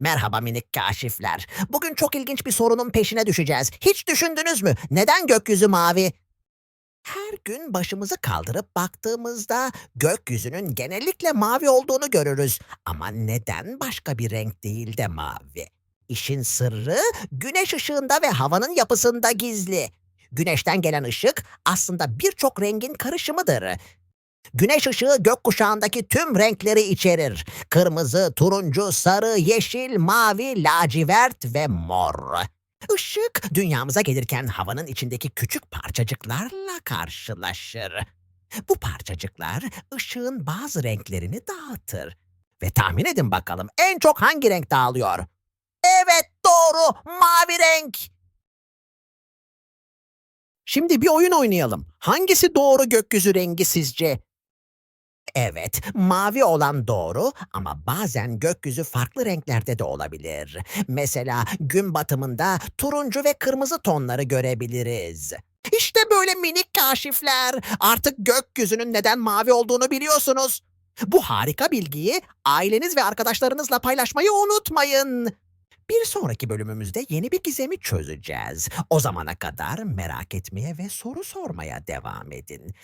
Merhaba minik kaşifler. Bugün çok ilginç bir sorunun peşine düşeceğiz. Hiç düşündünüz mü? Neden gökyüzü mavi? Her gün başımızı kaldırıp baktığımızda gökyüzünün genellikle mavi olduğunu görürüz. Ama neden başka bir renk değil de mavi? İşin sırrı güneş ışığında ve havanın yapısında gizli. Güneşten gelen ışık aslında birçok rengin karışımıdır. Güneş ışığı gökkuşağındaki tüm renkleri içerir. Kırmızı, turuncu, sarı, yeşil, mavi, lacivert ve mor. Işık dünyamıza gelirken havanın içindeki küçük parçacıklarla karşılaşır. Bu parçacıklar ışığın bazı renklerini dağıtır. Ve tahmin edin bakalım en çok hangi renk dağılıyor? Evet doğru mavi renk. Şimdi bir oyun oynayalım. Hangisi doğru gökyüzü rengi sizce? Evet, mavi olan doğru ama bazen gökyüzü farklı renklerde de olabilir. Mesela gün batımında turuncu ve kırmızı tonları görebiliriz. İşte böyle minik kaşifler. Artık gökyüzünün neden mavi olduğunu biliyorsunuz. Bu harika bilgiyi aileniz ve arkadaşlarınızla paylaşmayı unutmayın. Bir sonraki bölümümüzde yeni bir gizemi çözeceğiz. O zamana kadar merak etmeye ve soru sormaya devam edin.